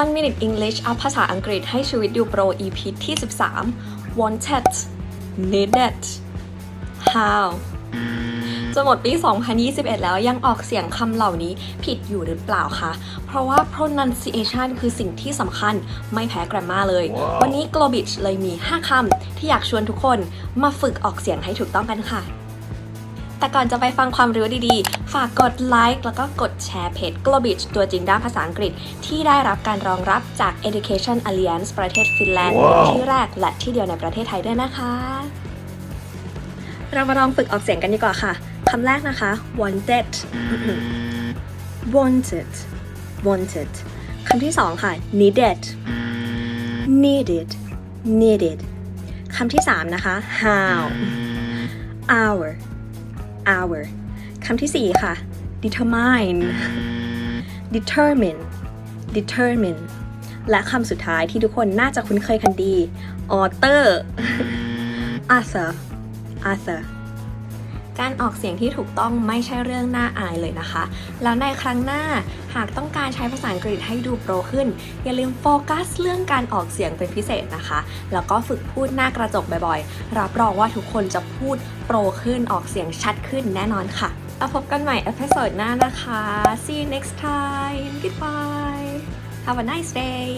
One Minute English เอาภาษาอังกฤษให้ชีวิตอยู่โปร EP ที่ 13 wanted needed how จะหมดปี 2021 แล้วยังออกเสียงคำเหล่านี้ผิดอยู่หรือเปล่าคะ เพราะว่า pronunciation คือสิ่งที่สำคัญไม่แพ้ grammar เลยวันนี้ Globich เลยมี 5คำที่อยากชวนทุกคนมาฝึกออกเสียงให้ถูกต้องกันค่ะ แต่ก่อนจะไปฟังความรู้ดีๆ ฝากกดไลค์แล้วก็กดแชร์เพจ Globich ตัวจริงด้านภาษาอังกฤษ ที่ได้รับการรองรับจาก Education Alliance ประเทศฟินแลนด์ว้าวที่แรกและที่เดียวในประเทศไทยด้วยนะคะ เรามาลองฝึกออกเสียงกันดีกว่าค่ะคำแรกนะคะ wanted wanted wanted คำที่สองค่ะ needed needed needed คำที่สามนะคะ how hour hour คำที่สี่ค่ะ determine determine determine และคำสุดท้ายที่ทุกคนน่าจะคุ้นเคยกันดี author author author การออกเสียงที่ถูกต้องไม่ใช่เรื่องน่าอายเลยนะคะ แล้วในครั้งหน้าหากต้องการใช้ภาษาอังกฤษให้ดูโปรขึ้น อย่าลืมโฟกัสเรื่องการออกเสียงเป็นพิเศษนะคะ แล้วก็ฝึกพูดหน้ากระจกบ่อยๆ รับรองว่าทุกคนจะพูดโปรขึ้นออกเสียงชัดขึ้นแน่นอนค่ะแล้วพบกันใหม่เอพิโซดหน้านะคะ see you next time goodbye have a nice day